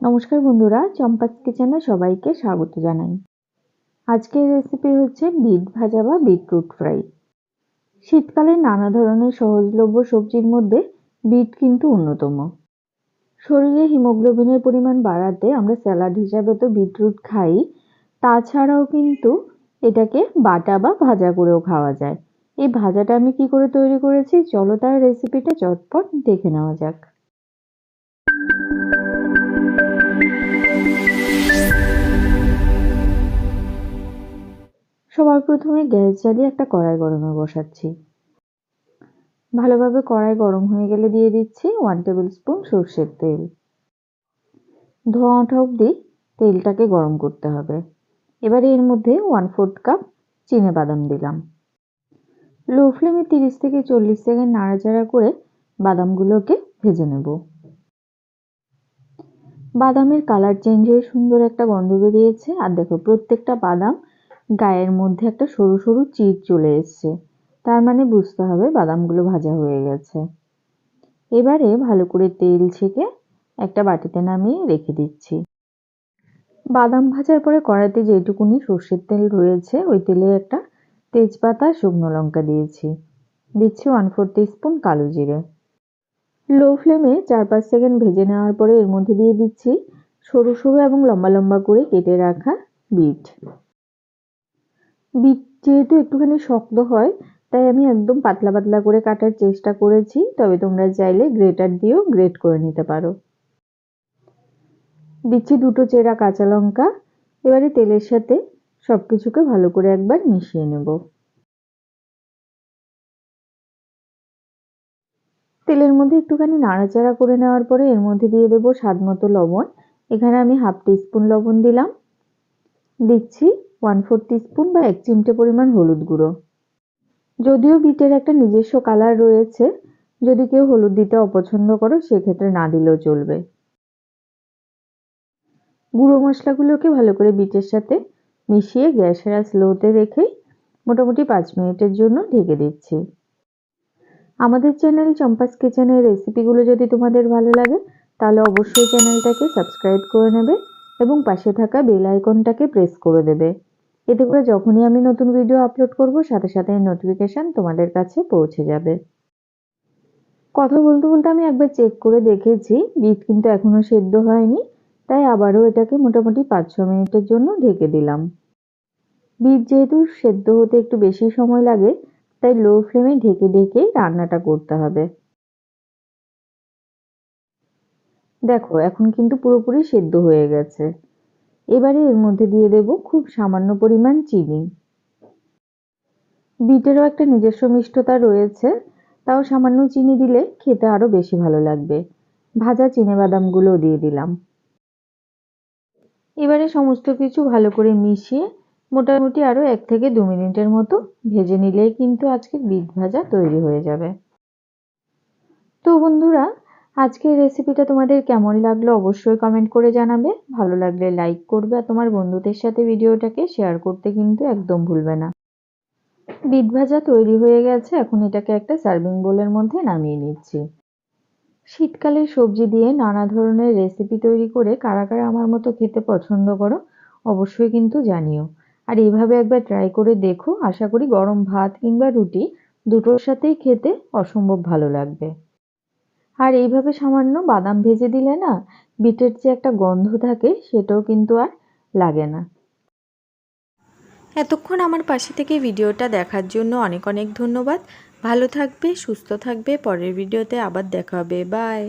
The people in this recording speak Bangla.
নমস্কার বন্ধুরা চম্পাস কিচেনে সবাইকে স্বাগত জানাই। আজকের রেসিপি হচ্ছে বিট ভাজা বা বিটরুট ফ্রাই। শীতকালে নানা ধরনের সহজলভ্য সবজির মধ্যে বিট কিন্তু অন্যতম। শরীরে হিমোগ্লোবিনের পরিমাণ বাড়াতে আমরা স্যালাড হিসাবে তো বিটরুট খাই, তাছাড়াও কিন্তু এটাকে বাটা বা ভাজা করেও খাওয়া যায়। এই ভাজাটা আমি কি করে তৈরি করেছি? চলো তার রেসিপিটা চটপট দেখে নেওয়া যাক। প্রথমে গ্যাস জ্বালিয়ে একটা কড়াই গরমে বসাচ্ছি। ভালোভাবে কড়াই গরম হয়ে গেলে দিয়ে দিচ্ছি ওয়ান টেবিল স্পুন সর্ষের তেল। ধোঁয়া ওঠা অবধি তেলটাকে গরম করতে হবে। এবারে এর মধ্যে ওয়ান ফোর্থ কাপ চিনে বাদাম দিলাম। লো ফ্লেমে তিরিশ থেকে চল্লিশ সেকেন্ড নাড়াচাড়া করে বাদামগুলোকে ভেজে নেব। বাদামের কালার চেঞ্জ হয়ে সুন্দর একটা গন্ধ বেরিয়েছে। আর দেখো, প্রত্যেকটা বাদাম গায়ের মধ্যে একটা সরু সরু চিট চলে এসছে। তার মানে বুঝতে হবে বাদামগুলো ভাজা হয়ে গেছে। এবারে ভালো করে তেল ছেঁকে একটা বাটিতে নামিয়ে রেখে দিচ্ছি। বাদাম ভাজার পরে কড়াইতে যেটুকুনি সর্ষের তেল রয়েছে, ওই তেলে একটা তেজপাতা, শুকনো লঙ্কা দিয়েছি। দিচ্ছি ওয়ান ফোর স্পুন কালো জিরে। লো ফ্লেমে চার পাঁচ সেকেন্ড ভেজে নেওয়ার পরে এর মধ্যে দিয়ে দিচ্ছি সরু সরু এবং লম্বা লম্বা করে কেটে রাখা বিট। বিট যেহেতু একটুখানি শক্ত হয়, তাই আমি একদম পাতলা পাতলা করে কাটার চেষ্টা করেছি, তবে তোমরা চাইলে গ্রেটার দিয়েও গ্রেট করে নিতে পারো। দিচ্ছি দুটো চেরা কাঁচা লঙ্কা, এবারে তেলের সাথে সব কিছুকে ভালো করে একবার মিশিয়ে নেব। তেলের মধ্যে একটুখানি নাড়াচাড়া করে নেওয়ার পরে এর মধ্যে দিয়ে দেবো স্বাদ মতো লবণ, এখানে আমি হাফ টিস্পুন লবণ দিলাম। দিচ্ছি ওয়ান ফোর স্পুন বা এক চিমটে পরিমাণ হলুদ গুঁড়ো। যদিও বিটের একটা নিজস্ব কালার রয়েছে, যদি কেউ হলুদ দিতে অপছন্দ করো, সেক্ষেত্রে না দিলেও চলবে। গুঁড়ো মশলাগুলোকে ভালো করে বিটের সাথে মিশিয়ে গ্যাসের আর স্লোতে রেখে মোটামুটি পাঁচ মিনিটের জন্য ঢেকে দিচ্ছি। আমাদের চ্যানেল চম্পাস কিচেনের রেসিপিগুলো যদি তোমাদের ভালো লাগে, তাহলে অবশ্যই চ্যানেলটাকে সাবস্ক্রাইব করে নেবে এবং পাশে থাকা বেল আইকনটাকে প্রেস করে দেবে। এতে করে যখনই আমি নতুন ভিডিও আপলোড করব, সাথে সাথে নোটিফিকেশান তোমাদের কাছে পৌঁছে যাবে। কথা বলতে বলতে আমি একবার চেক করে দেখেছি বিট কিন্তু এখনও সেদ্ধ হয়নি, তাই আবারও এটাকে মোটামুটি পাঁচ ছ মিনিটের জন্য ঢেকে দিলাম। বিট যেহেতু সেদ্ধ হতে একটু বেশি সময় লাগে, তাই লো ফ্লেমে ঢেকে ঢেকেই রান্নাটা করতে হবে। দেখো, এখন কিন্তু পুরোপুরি সেদ্ধ হয়ে গেছে। এবারে এর মধ্যে দিয়ে দেব খুব সামান্য পরিমাণ চিনি। বিটেরও একটা নিজস্ব মিষ্টতা রয়েছে, তাও সামান্য চিনি দিলে খেতে আরও বেশি ভালো লাগবে। ভাজা চিনে বাদামগুলোও দিয়ে দিলাম। এবারে সমস্ত কিছু ভালো করে মিশিয়ে মোটামুটি আরও এক থেকে দু মিনিটের মতো ভেজে নিলেই কিন্তু আজকে বিট ভাজা তৈরি হয়ে যাবে। তো বন্ধুরা আজকের রেসিপিটা তোমাদের কেমন লাগল অবশ্যই কমেন্ট করে জানাবে। ভালো লাগলে লাইক করবে আর তোমার বন্ধুদের সাথে ভিডিওটাকে শেয়ার করতে কিন্তু একদম ভুলবে না। বিট ভাজা তৈরি হয়ে গেছে, এখন এটাকে একটা সার্ভিং বোলের মধ্যে নামিয়ে নিচ্ছি। শীতকালের সবজি দিয়ে নানা ধরনের রেসিপি তৈরি করে কারা কারা আমার মতো খেতে পছন্দ করো, অবশ্যই কিন্তু জানিও। আর এইভাবে একবার ট্রাই করে দেখো, আশা করি গরম ভাত কিংবা রুটি দুটোর সাথেই খেতে অসম্ভব ভালো লাগবে। আর এইভাবে সামান্য বাদাম ভেজে দিলে না, বিটের যে একটা গন্ধ থাকে সেটাও কিন্তু আর লাগে না। এতক্ষণ আমার পাশে থেকে ভিডিওটা দেখার জন্য অনেক অনেক ধন্যবাদ। ভালো থাকবে, সুস্থ থাকবে। পরের ভিডিওতে আবার দেখা হবে। বাই।